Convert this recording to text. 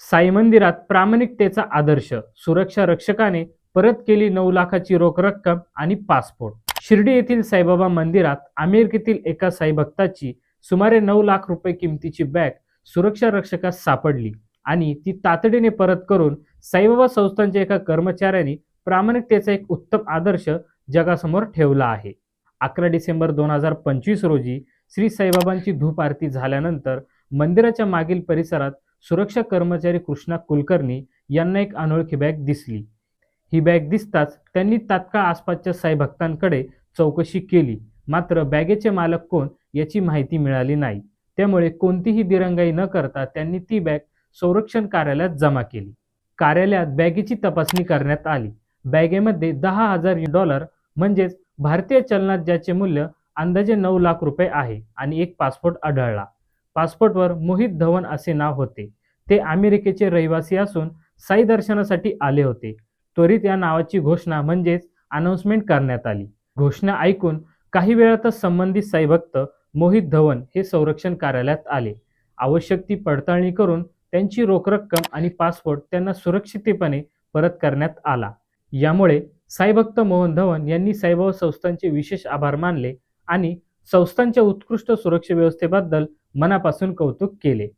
साई मंदिरात प्रामाणिकतेचा आदर्श सुरक्षा रक्षकाने परत केली नऊ लाखाची रोख रक्कम आणि पासपोर्ट. शिर्डी येथील साईबाबा मंदिरात अमेरिकेतील एका साई भक्ताची सुमारे नऊ लाख रुपये किमतीची बॅग सुरक्षा रक्षकास सापडली आणि ती तातडीने परत करून साईबाबा संस्थांच्या एका कर्मचाऱ्यांनी प्रामाणिकतेचा एक उत्तम आदर्श जगासमोर ठेवला आहे. अकरा डिसेंबर दोन हजार पंचवीस रोजी श्री साईबाबांची धूप आरती झाल्यानंतर मंदिराच्या मागील परिसरात सुरक्षा कर्मचारी कृष्णा कुलकर्णी यांना एक अनोळखी बॅग दिसली. ही बॅग दिसताच त्यांनी तात्काळ आसपासच्या साई भक्तांकडे चौकशी केली. मात्र बॅगेचे मालक कोण याची माहिती मिळाली नाही. त्यामुळे कोणतीही दिरंगाई न करता त्यांनी ती बॅग संरक्षण कार्यालयात जमा केली. कार्यालयात बॅगेची तपासणी करण्यात आली. बॅगेमध्ये दहा हजार डॉलर म्हणजेच भारतीय चलनात ज्याचे मूल्य अंदाजे नऊ लाख रुपये आहे आणि एक पासपोर्ट आढळला. पासपोर्टवर मोहित धवन असे नाव होते. ते अमेरिकेचे रहिवासी असून साई दर्शनासाठी आले होते. त्वरित या नावाची घोषणा म्हणजेच अनाउन्समेंट करण्यात आली. घोषणा ऐकून काही वेळातच संबंधित साई भक्त मोहित धवन हे संरक्षण कार्यालयात आले. आवश्यक ती पडताळणी करून त्यांची रोख रक्कम आणि पासपोर्ट त्यांना सुरक्षितपणे परत करण्यात आला. यामुळे साईभक्त मोहन धवन यांनी साईबाबा संस्थांचे विशेष आभार मानले आणि संस्थांच्या उत्कृष्ट सुरक्षा व्यवस्थेबद्दल मनापासून कौतुक केले.